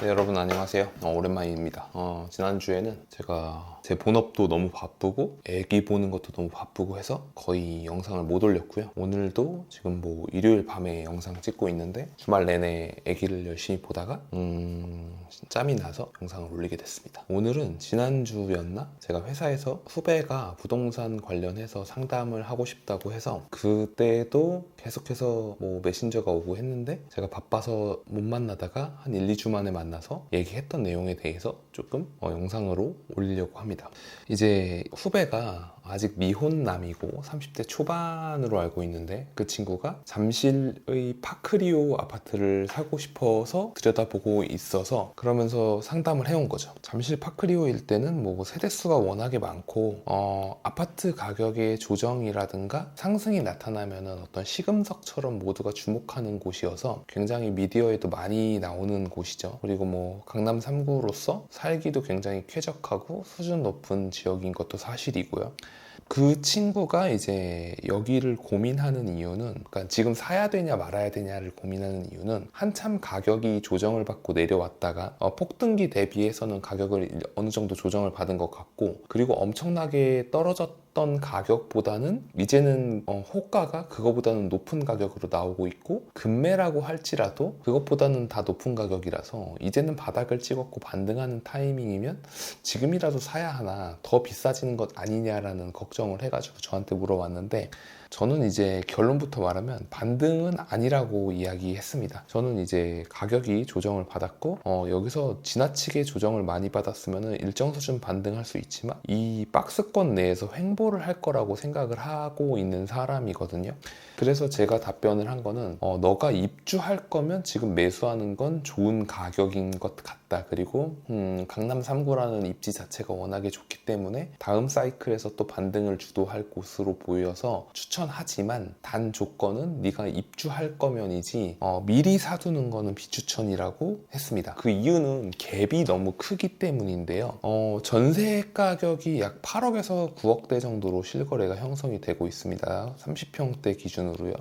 네, 여러분 안녕하세요. 어, 오랜만입니다. 어, 지난주에는 제가 제 본업도 너무 바쁘고 애기 보는 것도 너무 바쁘고 해서 거의 영상을 못 올렸고요. 오늘도 지금 뭐 일요일 밤에 영상 찍고 있는데 주말 내내 애기를 열심히 보다가 음, 짬이 나서 영상을 올리게 됐습니다. 오늘은 지난주였나? 제가 회사에서 후배가 부동산 관련해서 상담을 하고 싶다고 해서 그때도 계속해서 뭐 메신저가 오고 했는데 제가 바빠서 못 만나다가 한 1, 2주 만에 만 나서 얘기했던 내용에 대해서 조금 어, 영상으로 올리려고 합니다. 이제 후배가 아직 미혼남이고 30대 초반으로 알고 있는데 그 친구가 잠실의 파크리오 아파트를 사고 싶어서 들여다보고 있어서 그러면서 상담을 해온 거죠. 잠실 파크리오일 때는 뭐 세대수가 워낙에 많고 어, 아파트 가격의 조정이라든가 상승이 나타나면은 어떤 시금석처럼 모두가 주목하는 곳이어서 굉장히 미디어에도 많이 나오는 곳이죠. 그리고 뭐 강남 3구로서 살기도 굉장히 쾌적하고 수준 높은 지역인 것도 사실이고요. 그 친구가 이제 여기를 고민하는 이유는 그러니까 지금 사야 되냐 말아야 되냐를 고민하는 이유는 한참 가격이 조정을 받고 내려왔다가 어, 폭등기 대비해서는 가격을 어느 정도 조정을 받은 것 같고 그리고 엄청나게 떨어졌 던 가격보다는 이제는 어, 호가가 그거보다는 높은 가격으로 나오고 있고 금매라고 할지라도 그것보다는 다 높은 가격이라서 이제는 바닥을 찍었고 반등하는 타이밍이면 지금이라도 사야 하나 더 비싸지는 것 아니냐라는 걱정을 해가지고 저한테 물어봤는데 저는 이제 결론부터 말하면 반등은 아니라고 이야기했습니다. 저는 이제 가격이 조정을 받았고 어, 여기서 지나치게 조정을 많이 받았으면 일정 수준 반등할 수 있지만 이 박스권 내에서 횡보를 할 거라고 생각을 하고 있는 사람이거든요. 그래서 제가 답변을 한 거는 어, 너가 입주할 거면 지금 매수하는 건 좋은 가격인 것 같다. 그리고 음, 강남 3구라는 입지 자체가 워낙에 좋기 때문에 다음 사이클에서 또 반등을 주도할 곳으로 보여서 추천하지만 단 조건은 네가 입주할 거면이지 어, 미리 사두는 거는 비추천이라고 했습니다. 그 이유는 갭이 너무 크기 때문인데요. 어, 전세 가격이 약 8억에서 9억대 정도로 실거래가 형성이 되고 있습니다. 30평대 기준으로요.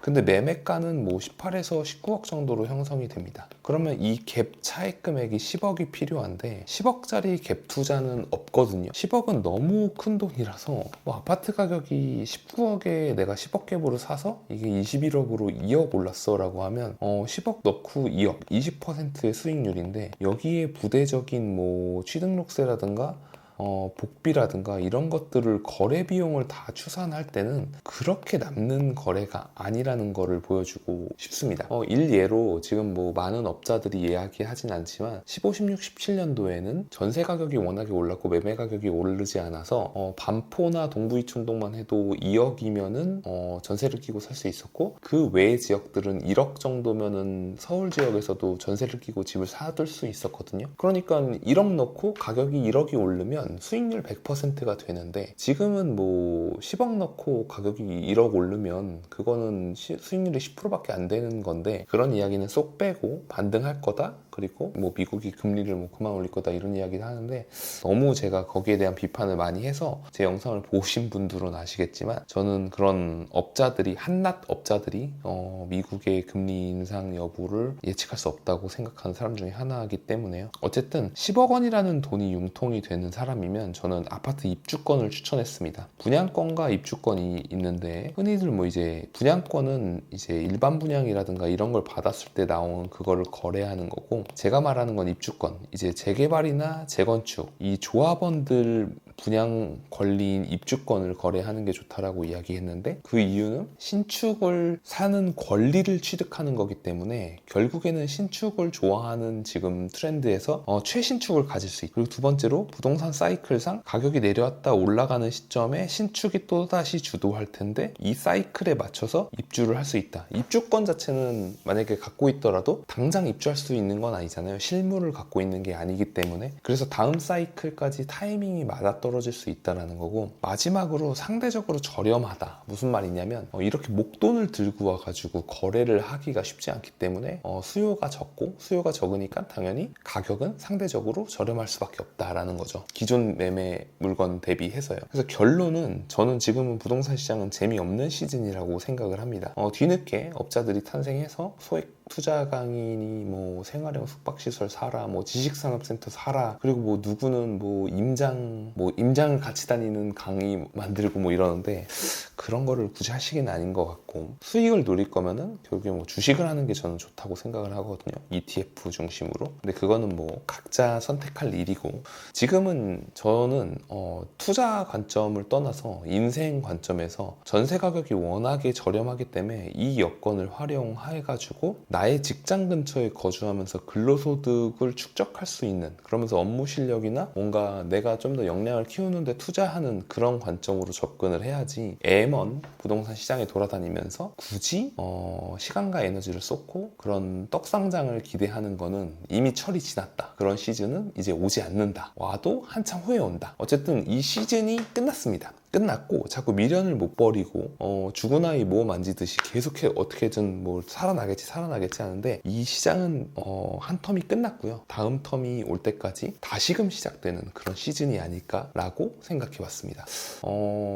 근데 매매가는 뭐 18에서 19억 정도로 형성이 됩니다. 그러면 이 갭 차익 금액이 10억이 필요한데 10억짜리 갭 투자는 없거든요. 10억은 너무 큰 돈이라서 뭐 아파트 가격이 19억에 내가 10억 갭으로 사서 이게 21억으로 2억 올랐어라고 하면 어 10억 넣고 2억 20%의 수익률인데 여기에 부대적인 뭐 취등록세라든가 어, 복비라든가 이런 것들을 거래 비용을 다 추산할 때는 그렇게 남는 거래가 아니라는 거를 보여주고 싶습니다. 어, 일예로 지금 뭐 많은 업자들이 이야기하진 않지만 15, 16, 17년도에는 전세 가격이 워낙에 올랐고 매매 가격이 오르지 않아서 어, 반포나 동부 이촌동만 해도 2억이면은 어, 전세를 끼고 살 수 있었고 그 외의 지역들은 1억 정도면은 서울 지역에서도 전세를 끼고 집을 사둘 수 있었거든요. 그러니까 1억 넣고 가격이 1억이 오르 면 수익률 100%가 되는데 지금은 뭐 10억 넣고 가격이 1억 오르면 그거는 시- 수익률이 10%밖에 안 되는 건데 그런 이야기는 쏙 빼고 반등할 거다 그리고 뭐 미국이 금리를 뭐 그만 올릴 거다 이런 이야기를 하는데 너무 제가 거기에 대한 비판을 많이 해서 제 영상을 보신 분들은 아시겠지만 저는 그런 업자들이 한낱 업자들이 어, 미국의 금리 인상 여부를 예측할 수 없다고 생각하는 사람 중에 하나이기 때문에요. 어쨌든 10억 원이라는 돈이 융통이 되는 사람이면 저는 아파트 입주권을 추천했습니다. 분양권과 입주권이 있는데 흔히들 뭐 이제 분양권은 이제 일반 분양이라든가 이런 걸 받았을 때 나온 그거를 거래하는 거고 제가 말하는 건 입주권 이제 재개발이나 재건축 이 조합원들 분양 권리인 입주권을 거래하는 게 좋다라고 이야기했는데 그 이유는 신축을 사는 권리를 취득하는 거기 때문에 결국에는 신축을 좋아하는 지금 트렌드에서 어, 최신축을 가질 수 있고 그리고 두 번째로 부동산 사이클상 가격이 내려왔다 올라가는 시점에 신축이 또다시 주도할 텐데 이 사이클에 맞춰서 입주를 할 수 있다. 입주권 자체는 만약에 갖고 있더라도 당장 입주할 수 있는 건 아니잖아요. 실물을 갖고 있는 게 아니기 때문에. 그래서 다음 사이클까지 타이밍이 맞아 떨어질 수 있다는 거고 마지막으로 상대적으로 저렴하다. 무슨 말이냐면 어, 이렇게 목돈을 들고 와가지고 거래를 하기가 쉽지 않기 때문에 어, 수요가 적고 수요가 적으니까 당연히 가격은 상대적으로 저렴할 수밖에 없다라는 거죠. 기존 매매 물건 대비해서요. 그래서 결론은 저는 지금은 부동산 시장은 재미없는 시즌이라고 생각을 합니다. 어, 뒤늦게 업자들이 탄생해서 소액 투자 강의니 뭐 생활형 숙박시설 사라 뭐 지식산업센터 사라 그리고 뭐 누구는 뭐 임장 뭐 임장을 같이 다니는 강의 만들고 뭐 이러는데 그런 거를 굳이 하시기는 아닌 것 같고 수익을 노릴 거면은 결국에 뭐 주식을 하는 게 저는 좋다고 생각을 하거든요. ETF 중심으로. 근데 그거는 뭐 각자 선택할 일이고 지금은 저는 어, 투자 관점을 떠나서 인생 관점에서 전세 가격이 워낙에 저렴하기 때문에 이 여건을 활용해 가지고 나의 직장 근처에 거주하면서 근로소득을 축적할 수 있는 그러면서 업무 실력이나 뭔가 내가 좀 더 역량을 키우는데 투자하는 그런 관점으로 접근을 해야지 애먼 부동산 시장에 돌아다니면서 굳이 어, 시간과 에너지를 쏟고 그런 떡상장을 기대하는 거는 이미 철이 지났다. 그런 시즌은 이제 오지 않는다. 와도 한참 후에 온다. 어쨌든 이 시즌이 끝났습니다. 끝났고 자꾸 미련을 못 버리고 어, 죽은 아이 모험 만지듯이 계속 해 어떻게든 뭐 살아나겠지 살아나겠지 하는데 이 시장은 어, 한 텀이 끝났고요. 다음 텀이 올 때까지 다시금 시작되는 그런 시즌이 아닐까라고 생각해 봤습니다. 어,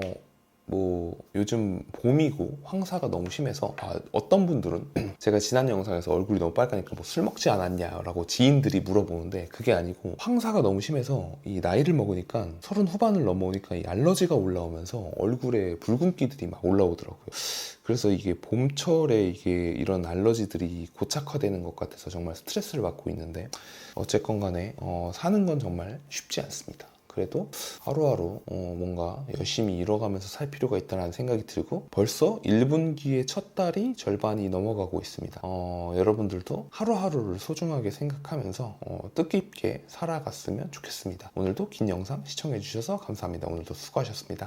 뭐 요즘 봄이고 황사가 너무 심해서 아, 어떤 분들은 제가 지난 영상에서 얼굴이 너무 빨가니까 뭐 술 먹지 않았냐라고 지인들이 물어보는데 그게 아니고 황사가 너무 심해서 이 나이를 먹으니까 서른 후반을 넘어오니까 이 알러지가 올라오면서 얼굴에 붉은기들이 막 올라오더라고요. 그래서 이게 봄철에 이게 이런 알러지들이 고착화되는 것 같아서 정말 스트레스를 받고 있는데 어쨌건 간에 어, 사는 건 정말 쉽지 않습니다. 그래도 하루하루 어, 뭔가 열심히 잃어가면서 살 필요가 있다는 생각이 들고 벌써 1분기의 첫 달이 절반이 넘어가고 있습니다. 어, 여러분들도 하루하루를 소중하게 생각하면서 어, 뜻깊게 살아갔으면 좋겠습니다. 오늘도 긴 영상 시청해주셔서 감사합니다. 오늘도 수고하셨습니다.